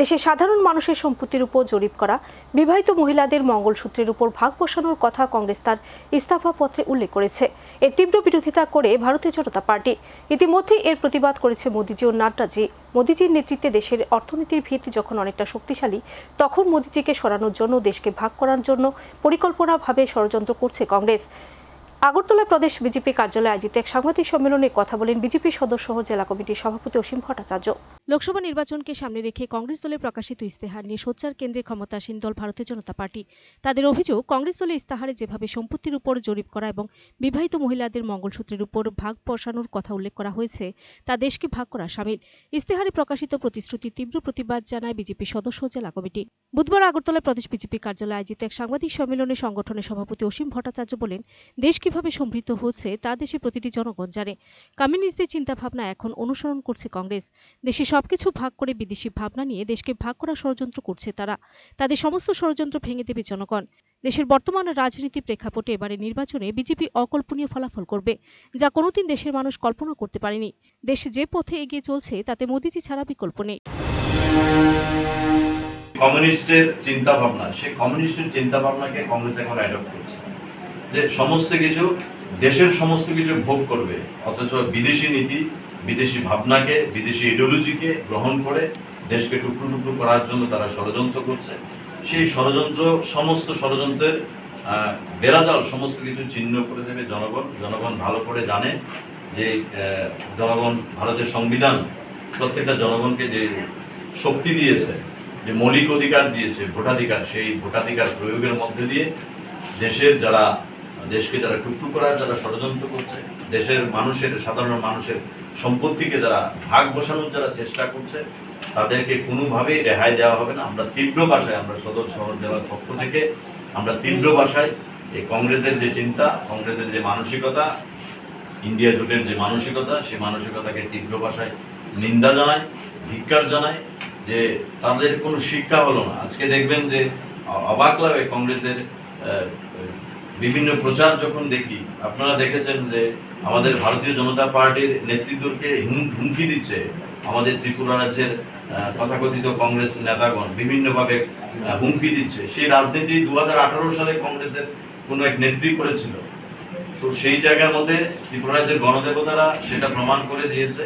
দেশের সাধারণ মানুষের সম্পত্তির উপর জরিপ করা, বিবাহিত মহিলাদের মঙ্গলসূত্রের উপর ভাগ বসানোর কথা কংগ্রেস তার ইস্তফা পত্রে উল্লেখ করেছে। এর তীব্র বিরোধিতা করে ভারতীয় জনতা পার্টি। ইতিমধ্যে এর প্রতিবাদ করেছে মোদিজি ও নাড্ডাজি। মোদিজির নেতৃত্বে দেশের অর্থনীতির ভিত যখন অনেকটা শক্তিশালী, তখন মোদিজিকে সরানোর জন্য দেশকে ভাগ করার জন্য পরিকল্পনাভাবে ষড়যন্ত্র করছে কংগ্রেস। আগরতলা প্রদেশ বিজেপি কার্যালয়ে আয়োজিত এক সাংবাদিক সম্মেলনে কথা বলেন বিজেপি সদস্য জেলা কমিটির সভাপতি অসীম ভট্টাচার্য। লোকসভা নির্বাচনকে সামনে রেখে কংগ্রেস দলের প্রকাশিত ইস্তেহার নিয়ে সোচ্চার কেন্দ্রে ক্ষমতাসীন দল ভারতীয় জনতা পার্টি। তাদের অভিযোগ, কংগ্রেস দলের ইস্তাহারে যেভাবে সম্পত্তির উপর জরিপ করা এবং বিবাহিত মহিলাদের মঙ্গলসূত্রের উপর ভাগ বসানোর কথা উল্লেখ করা হয়েছে, তা দেশকে ভাগ করা সামিল। ইস্তেহারে প্রকাশিত প্রতিশ্রুতি তীব্র প্রতিবাদ জানায় বিজেপি সদস্য জেলা কমিটি। বুধবার আগরতলা প্রদেশ বিজেপি কার্যালয়ে আয়োজিত এক সাংবাদিক সম্মেলনে সংগঠনের সভাপতি অসীম ভট্টাচার্য বলেন, দেশ কীভাবে সমৃদ্ধ হচ্ছে তা দেশে প্রতিটি জনগণ জানে। কমিউনিস্টদের চিন্তাভাবনা এখন অনুসরণ করছে কংগ্রেস। দেশে সবকিছু ভাগ করে বিদেশি ভাবনা নিয়ে দেশকে ভাগ করা ষড়যন্ত্র করছে তারা। তাদের সমস্ত ষড়যন্ত্র ভেঙে দেবে জনগণ। দেশের বর্তমান রাজনীতি প্রেক্ষাপটে এবারে নির্বাচনে বিজেপি অকল্পনীয় ফলাফল করবে, যা কোনোদিন দেশের মানুষ কল্পনা করতে পারেনি। দেশ যে পথে এগিয়ে চলছে, তাতে মোদিজি ছাড়া বিকল্প নেই। কমিউনিস্টের চিন্তা ভাবনা সেই কমিউনিস্টের চিন্তা ভাবনাকে কংগ্রেস এখন অ্যাডপ্ট করছে। যে সমস্ত কিছু দেশের সমস্ত কিছু ভোগ করবে, অথচ বিদেশি নীতি বিদেশি ভাবনাকে, বিদেশি ইডিওলজিকে গ্রহণ করে দেশকে টুকরো টুকরো করার জন্য তারা ষড়যন্ত্র করছে। সেই ষড়যন্ত্র, সমস্ত ষড়যন্ত্রের বেড়াজাল, সমস্ত কিছু চিহ্ন করে দেবে জনগণ। জনগণ ভালো করে জানে যে জনগণ, ভারতের সংবিধান প্রত্যেকটা জনগণকে যে শক্তি দিয়েছে, যে মৌলিক অধিকার দিয়েছে, ভোটাধিকার, সেই ভোটাধিকার প্রয়োগের মধ্যে দিয়ে দেশের যারা দেশকে যারা টুকটু করার, যারা ষড়যন্ত্র করছে, দেশের মানুষের, সাধারণ মানুষের সম্পত্তিকে যারা ভাগ বসানোর যারা চেষ্টা করছে, তাদেরকে কোনোভাবেই রেহাই দেওয়া হবে না। আমরা তীব্র ভাষায় আমরা সদর শহর জেলার পক্ষ থেকে আমরা তীব্র ভাষায় এই কংগ্রেসের যে চিন্তা, কংগ্রেসের যে মানসিকতা, ইন্ডিয়া জোটের যে মানসিকতা, সেই মানসিকতাকে তীব্র ভাষায় নিন্দা জানায় ধিক্কার জানায় যে তাদের কোনো শিক্ষা হলো না। আজকে দেখবেন যে অবাক লাগে কংগ্রেসের বিভিন্ন প্রচার যখন দেখি, আপনারা দেখেছেন যে আমাদের ভারতীয় জনতা পার্টির নেতৃত্বকে হুমকি দিচ্ছে আমাদের ত্রিপুরা রাজ্যের তথাকথিত কংগ্রেস নেতাগণ, বিভিন্নভাবে হুমকি দিচ্ছে। সেই রাজনীতি দু হাজার আঠারো সালে কংগ্রেসের কোনো এক নেত্রী করেছিল। তো সেই জায়গার মধ্যে ত্রিপুরা রাজ্যের গণদেবতারা সেটা প্রমাণ করে দিয়েছে।